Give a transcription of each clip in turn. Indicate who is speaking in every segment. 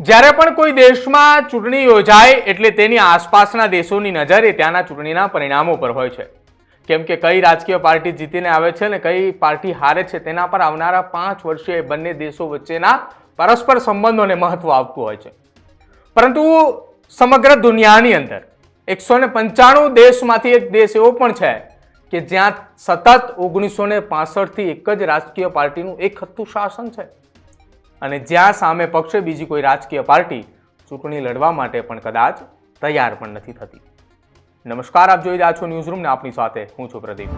Speaker 1: જ્યારે પણ કોઈ દેશમાં ચૂંટણી યોજાય એટલે તેની આસપાસના દેશોની નજર ત્યાંના ચૂંટણીના પરિણામો પર હોય છે. કેમ કે કઈ રાજકીય પાર્ટી જીતીને આવે છે ને કઈ પાર્ટી હારે છે તેના પર આવનારા પાંચ વર્ષે બંને દેશો વચ્ચેના પરસ્પર સંબંધોને મહત્વ આપતું હોય છે. પરંતુ સમગ્ર દુનિયાની અંદર એકસો ને પંચાણું દેશમાંથી એક દેશ એવો પણ છે કે જ્યાં સતત ઓગણીસો ને પાસઠથી એક જ રાજકીય પાર્ટીનું એક હતું શાસન છે. અને જ્યાં સામે પક્ષે બીજી કોઈ રાજકીય પાર્ટી ચૂંટણી લડવા માટે પણ કદાચ તૈયાર પણ નથી થતી. નમસ્કાર, આપ જોઈ રહ્યા છો ન્યૂઝરૂમને. આપની સાથે હું છું પ્રદીપ.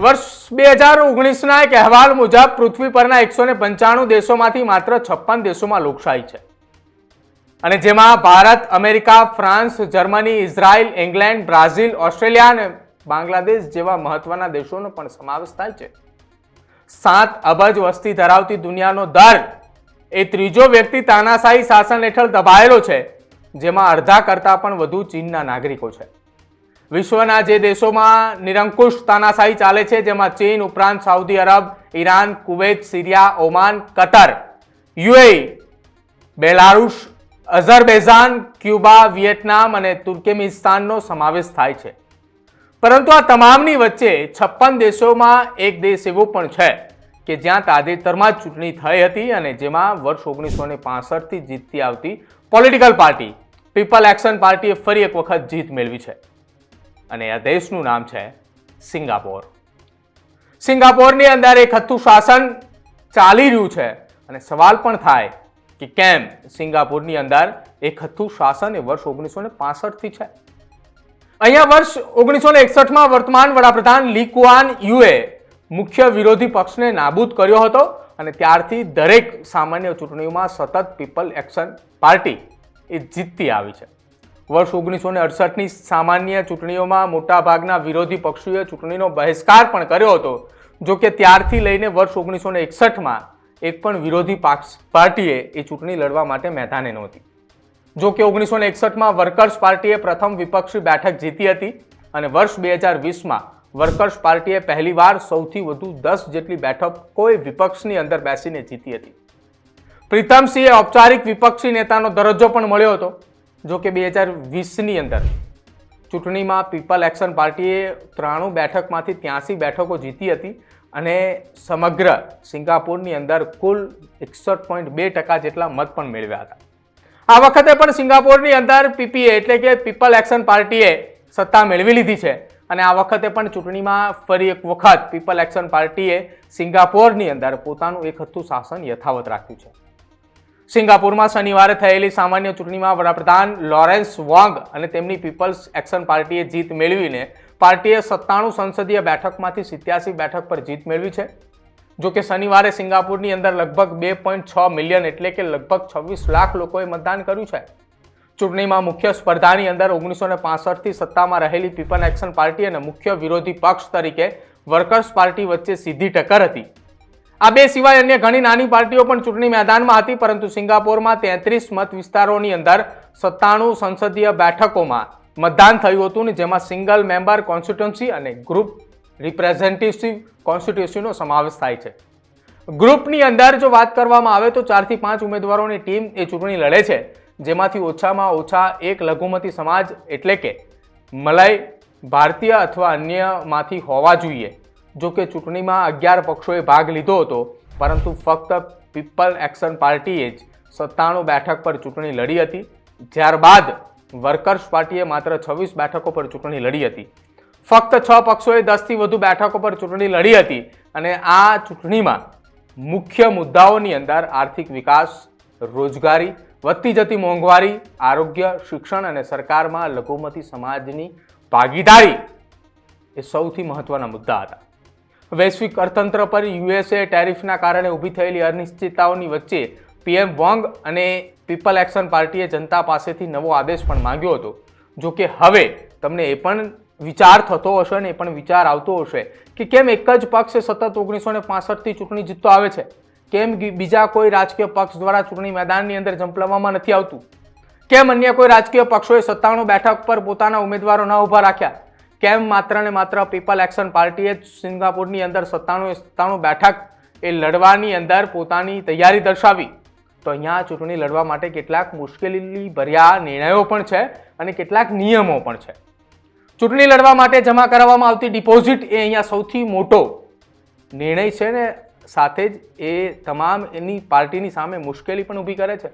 Speaker 1: વર્ષ બે હજાર ઓગણીસના એક અહેવાલ મુજબ પૃથ્વી પરના એકસો ને પંચાણું દેશોમાંથી માત્ર છપ્પન દેશોમાં લોકશાહી છે. અને જેમાં Bharat, America, France, Germany, Israel, England, Brazil, Australia અને બાંગ્લાદેશ જેવા મહત્વના દેશોનો પણ સમાવેશ થાય છે. સાત અબજ વસ્તી ધરાવતી દુનિયાનો દર એ ત્રીજો વ્યક્તિ તાનાશાહી શાસન હેઠળ દબાયેલો છે, જેમાં અડધા કરતાં પણ વધુ ચીનના નાગરિકો છે. વિશ્વના જે દેશોમાં નિરંકુશ તાનાશાહી ચાલે છે, જેમાં ચીન ઉપરાંત Saudi Arab, Iran, Kuwait, Syria, Oman, Qatar, UAE, Belarus Azerbaijan Cuba Vietnam અને તુર્કેમિસ્તાનનો સમાવેશ થાય છે. પરંતુ આ તમામની વચ્ચે છપ્પન દેશોમાં એક દેશ એવો પણ છે કે જ્યાં તાજેતરમાં જ ચૂંટણી થઈ હતી અને જેમાં વર્ષ ઓગણીસો ને પાસઠથી જીતતી આવતી પોલિટિકલ પાર્ટી પીપલ એક્શન પાર્ટીએ ફરી એક વખત જીત મેળવી છે. અને આ દેશનું નામ છે સિંગાપોર. સિંગાપોરની અંદર એક હથ્થું શાસન ચાલી રહ્યું છે અને સવાલ પણ થાય કે કેમ સિંગાપોરની અંદર એક હથ્થું શાસન એ વર્ષ ઓગણીસો ને પાસઠથી છે? અહીંયા વર્ષ ઓગણીસો ને એકસઠમાં વર્તમાન વડાપ્રધાન લી કુઆન યુએ મુખ્ય વિરોધી પક્ષને નાબૂદ કર્યો હતો અને ત્યારથી દરેક સામાન્ય ચૂંટણીઓમાં સતત પીપલ એક્શન પાર્ટી એ જીતતી આવી છે. વર્ષ ઓગણીસો ને અડસઠની સામાન્ય ચૂંટણીઓમાં મોટાભાગના વિરોધી પક્ષોએ ચૂંટણીનો બહિષ્કાર પણ કર્યો હતો. જો કે ત્યારથી લઈને વર્ષ ઓગણીસો ને એકસઠમાં એક પણ વિરોધી પાર્ટીએ એ ચૂંટણી લડવા માટે મેદાને નહોતી. જો કે ઓગણીસો ને એકસઠમાં વર્કર્સ પાર્ટીએ પ્રથમ વિપક્ષી બેઠક જીતી હતી અને વર્ષ બે હજાર વીસમાં વર્કર્સ પાર્ટીએ પહેલીવાર સૌથી વધુ દસ જેટલી બેઠકોએ વિપક્ષની અંદર બેસીને જીતી હતી. પ્રીતમસિંહે ઔપચારિક વિપક્ષી નેતાનો દરજ્જો પણ મળ્યો હતો, જો કે બે હજાર વીસની અંદર. ચૂંટણીમાં પીપલ એક્શન પાર્ટીએ ત્રાણું બેઠકમાંથી ત્યાંસી બેઠકો જીતી હતી અને સમગ્ર સિંગાપુરની અંદર કુલ એકસઠ પોઈન્ટ બે ટકા જેટલા મત પણ મેળવ્યા હતા. આ વખતે પણ સિંગાપોરની અંદર પીપીએ એટલે કે પીપલ એક્શન પાર્ટીએ સત્તા મેળવી લીધી છે. અને આ વખતે પણ ચૂંટણીમાં ફરી એક વખત પીપલ એક્શન પાર્ટીએ સિંગાપોરની અંદર પોતાનું એક હથું શાસન યથાવત રાખ્યું છે. સિંગાપુરમાં શનિવારે થયેલી સામાન્ય ચૂંટણીમાં વડાપ્રધાન લોરેન્સ વોંગ અને તેમની પીપલ્સ એક્શન પાર્ટીએ જીત મેળવીને પાર્ટીએ સત્તાણું સંસદીય બેઠકમાંથી સિત્યાસી બેઠક પર જીત મેળવી છે. જો કે શનિવારે સિંગાપુરની અંદર લગભગ બે પોઈન્ટ છ મિલિયન એટલે કે લગભગ છવ્વીસ લાખ લોકોએ મતદાન કર્યું છે. ચૂંટણીમાં મુખ્ય સ્પર્ધાની અંદર ઓગણીસો ને પાસઠથી સત્તામાં રહેલી પીપલ એક્શન પાર્ટી અને મુખ્ય વિરોધી પક્ષ તરીકે વર્કર્સ પાર્ટી વચ્ચે સીધી ટક્કર હતી. આ બે સિવાય અન્ય ઘણી નાની પાર્ટીઓ પણ ચૂંટણી મેદાનમાં હતી, પરંતુ સિંગાપોરમાં તેત્રીસ મત વિસ્તારોની અંદર સત્તાણું સંસદીય બેઠકોમાં મતદાન થયું હતું ને જેમાં સિંગલ મેમ્બર, કોન્સ્ટિટ્યુન્સી અને ગ્રુપ રિપ્રેઝેન્ટેટિવ કોન્સ્ટિટ્યુશનનો સમાવેશ થાય છે. ગ્રુપની અંદર જો વાત કરવામાં આવે તો ચારથી પાંચ ઉમેદવારોની ટીમ એ ચૂંટણી લડે છે. જેમાંથી ઓછામાં ઓછા એક લઘુમતી સમાજ એટલે કે મલાઈ, ભારતીય અથવા અન્યમાંથી હોવા જોઈએ. જો કે ચૂંટણીમાં અગિયાર પક્ષોએ ભાગ લીધો હતો, પરંતુ ફક્ત પીપલ એક્શન પાર્ટીએ જ સત્તાણું બેઠક પર ચૂંટણી લડી હતી. ત્યારબાદ વર્કર્સ પાર્ટીએ માત્ર છવ્વીસ બેઠકો પર ચૂંટણી લડી હતી. ફક્ત છ પક્ષોએ દસથી વધુ બેઠકો પર ચૂંટણી લડી હતી અને આ ચૂંટણીમાં મુખ્ય મુદ્દાઓની અંદર આર્થિક વિકાસ, રોજગારી, વધતી જતી મોંઘવારી, આરોગ્ય, શિક્ષણ અને સરકારમાં લઘુમતી સમાજની ભાગીદારી એ સૌથી મહત્વના મુદ્દા હતા. વૈશ્વિક અર્થતંત્ર પર યુએસએ ટેરિફના કારણે ઊભી થયેલી અનિશ્ચિતતાઓની વચ્ચે પીએમ વોંગ અને પીપલ એક્શન પાર્ટીએ જનતા પાસેથી નવો આદેશ પણ માંગ્યો હતો. જો કે હવે તમને એ પણ વિચાર થતો હશે ને પણ વિચાર આવતો હશે કે કેમ એક જ પક્ષે સતત ઓગણીસો ને પાસઠથી ચૂંટણી જીતતો આવે છે? કેમ બીજા કોઈ રાજકીય પક્ષ દ્વારા ચૂંટણી મેદાનની અંદર ઝંપલાવવામાં નથી આવતું? કેમ અન્ય કોઈ રાજકીય પક્ષોએ સત્તાણું બેઠક પર પોતાના ઉમેદવારો ન ઊભા રાખ્યા? કેમ માત્ર ને માત્ર પીપલ એક્શન પાર્ટીએ જ સિંગાપુરની અંદર સત્તાણું સત્તાણું બેઠક એ લડવાની અંદર પોતાની તૈયારી દર્શાવી? તો અહીંયા ચૂંટણી લડવા માટે કેટલાક મુશ્કેલી ભર્યા નિર્ણયો પણ છે અને કેટલાક નિયમો પણ છે. ચૂંટણી લડવા માટે જમા કરાવવામાં આવતી ડિપોઝિટ એ અહીંયા સૌથી મોટો નિર્ણય છે ને સાથે જ એ તમામ એની પાર્ટીની સામે મુશ્કેલી પણ ઊભી કરે છે.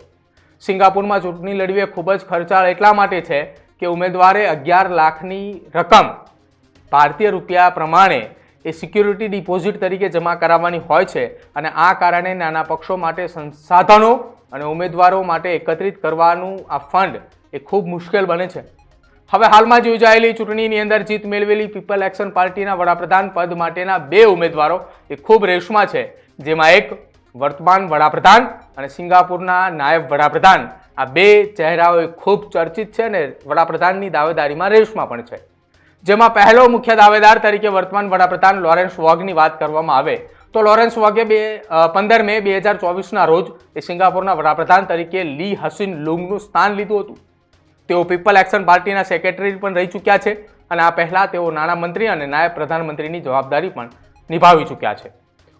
Speaker 1: સિંગાપુરમાં ચૂંટણી લડવી એ ખૂબ જ ખર્ચાળ એટલા માટે છે કે ઉમેદવારે અગિયાર લાખની રકમ ભારતીય રૂપિયા પ્રમાણે એ સિક્યુરિટી ડિપોઝિટ તરીકે જમા કરાવવાની હોય છે અને આ કારણે નાના પક્ષો માટે સંસાધનો અને ઉમેદવારો માટે એકત્રિત કરવાનું આ ફંડ એ ખૂબ મુશ્કેલ બને છે. હવે હાલમાં જ યોજાયેલી ચૂંટણીની અંદર જીત મેળવેલી પીપલ એક્શન પાર્ટીના વડાપ્રધાન પદ માટેના બે ઉમેદવારો એ ખૂબ રેસમાં છે. જેમાં એક વર્તમાન વડાપ્રધાન અને સિંગાપુરના નાયબ વડાપ્રધાન. આ બે ચહેરાઓ ખૂબ ચર્ચિત છે અને વડાપ્રધાનની દાવેદારીમાં રેસમાં પણ છે. જેમાં પહેલો મુખ્ય દાવેદાર તરીકે વર્તમાન વડાપ્રધાન લોરેન્સ વોગની વાત કરવામાં આવે તો લોરેન્સ વોગે બે પંદર મે બે હજાર ચોવીસના રોજ એ સિંગાપુરના વડાપ્રધાન તરીકે લી હસીન લુંગનું સ્થાન લીધું હતું. તેઓ પીપલ એક્શન પાર્ટીના સેક્રેટરી પણ રહી ચૂક્યા છે અને આ પહેલાં તેઓ નાણામંત્રી અને નાયબ પ્રધાનમંત્રીની જવાબદારી પણ નિભાવી ચૂક્યા છે.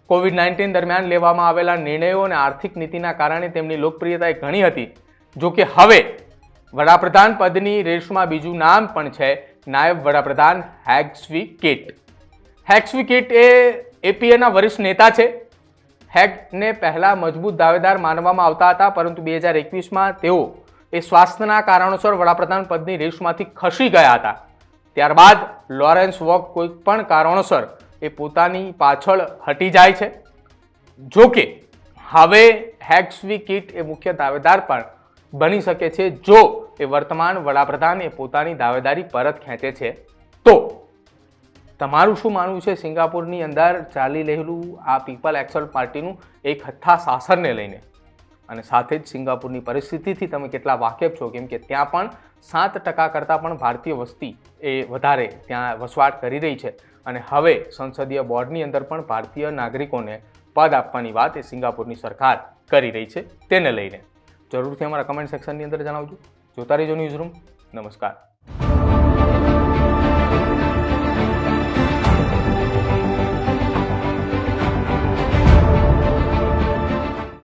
Speaker 1: કોવિડ નાઇન્ટીન દરમિયાન લેવામાં આવેલા નિર્ણયો અને આર્થિક નીતિના કારણે તેમની લોકપ્રિયતા એ ઘણી હતી. જો કે હવે વડાપ્રધાન પદની રેસમાં બીજું નામ પણ છે નાયબ વડાપ્રધાન હેગસ્વી કિટ હેક્સવી કિટ એ એપીએના વરિષ્ઠ નેતા છે. હેગને પહેલાં મજબૂત દાવેદાર માનવામાં આવતા હતા, પરંતુ બે હજાર એકવીસમાં તેઓ એ સ્વાસ્થ્યના કારણોસર વડાપ્રધાન પદની રેસમાંથી ખસી ગયા હતા. ત્યારબાદ લોરેન્સ વોક કોઈ પણ કારણોસર એ પોતાની પાછળ હટી જાય છે. જો કે, હવે હેક્સવી કિટ એ મુખ્ય દાવેદાર પણ બની શકે છે જો એ વર્તમાન વડાપ્રધાન એ પોતાની દાવેદારી પરત ખેંચે છે. તો, તમારું શું માનવું છે સિંગાપુરની અંદર ચાલી રહેલું આ પીપલ એક્શન પાર્ટીનું એક હથ્થા શાસનને લઈને? અને સાથે જ સિંગાપુરની પરિસ્થિતિથી તમે કેટલા વાકેફ છો, કેમ કે ત્યાં પણ સાત ટકા કરતાં પણ ભારતીય વસ્તી એ વધારે ત્યાં વસવાટ કરી રહી છે. અને હવે સંસદીય બોર્ડની અંદર પણ ભારતીય નાગરિકોને પદ આપવાની વાત એ સિંગાપુરની સરકાર કરી રહી છે. તેને લઈને જરૂરથી અમારા કમેન્ટ સેક્શનની અંદર જણાવજો. જોતા રહેજો ન્યૂઝ રૂમ નમસ્કાર.